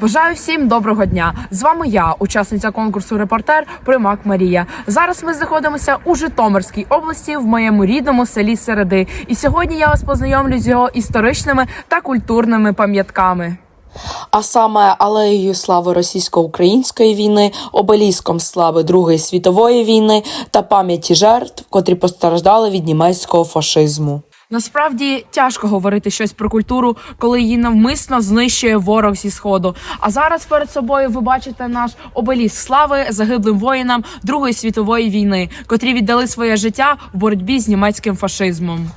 Бажаю всім доброго дня. З вами я, учасниця конкурсу Репортер Примак Марія. Зараз ми знаходимося у Житомирській області в моєму рідному селі Середи. І сьогодні я вас познайомлю з його історичними та культурними пам'ятками. а саме алеєю слави російсько-української війни, обеліском слави Другої світової війни та пам'яті жертв, котрі постраждали від німецького фашизму. Насправді тяжко говорити щось про культуру, коли її навмисно знищує ворог зі сходу. А зараз перед собою ви бачите наш обеліск слави загиблим воїнам Другої світової війни, котрі віддали своє життя в боротьбі з німецьким фашизмом.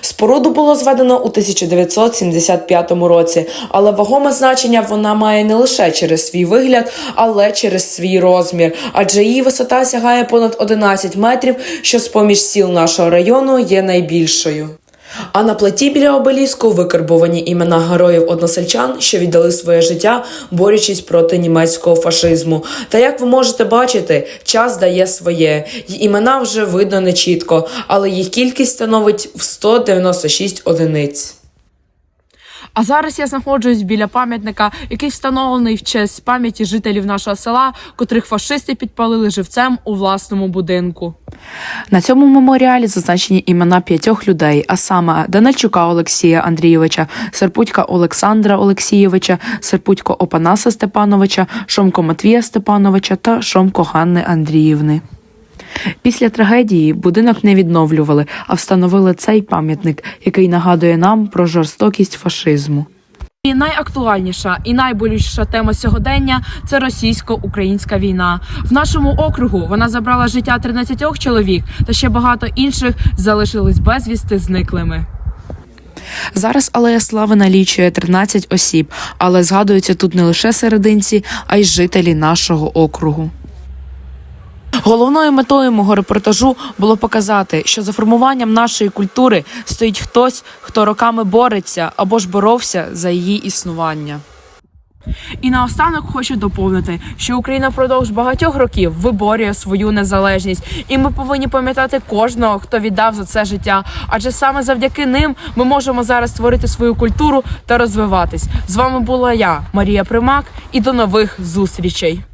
Споруду було зведено у 1975 році, але вагоме значення вона має не лише через свій вигляд, але через свій розмір, адже її висота сягає понад 11 метрів, що з поміж сіл нашого району є найбільшою. А на плиті біля обеліску викарбовані імена героїв односельчан, що віддали своє життя, борючись проти німецького фашизму. Та як ви можете бачити, час дає своє. Й імена вже видно не чітко, але їх кількість становить в 196 одиниць. А зараз я знаходжусь біля пам'ятника, який встановлений в честь пам'яті жителів нашого села, котрих фашисти підпалили живцем у власному будинку. На цьому меморіалі зазначені імена п'ятьох людей, а саме Данильчука Олексія Андрійовича, Серпутька Олександра Олексійовича, Серпутько Опанаса Степановича, Шомко Матвія Степановича та Шомко Ганни Андріївни. Після трагедії будинок не відновлювали, а встановили цей пам'ятник, який нагадує нам про жорстокість фашизму. І найактуальніша і найболючіша тема сьогодення це російсько-українська війна. В нашому округу вона забрала життя 13 чоловік, та ще багато інших залишились безвісти зниклими. Зараз алея слави налічує 13 осіб, але згадуються тут не лише серединці, а й жителі нашого округу. Головною метою мого репортажу було показати, що за формуванням нашої культури стоїть хтось, хто роками бореться або ж боровся за її існування. І наостанок хочу доповнити, що Україна впродовж багатьох років виборює свою незалежність, і ми повинні пам'ятати кожного, хто віддав за це життя. Адже саме завдяки ним ми можемо зараз створити свою культуру та розвиватись. З вами була я, Марія Примак, і до нових зустрічей.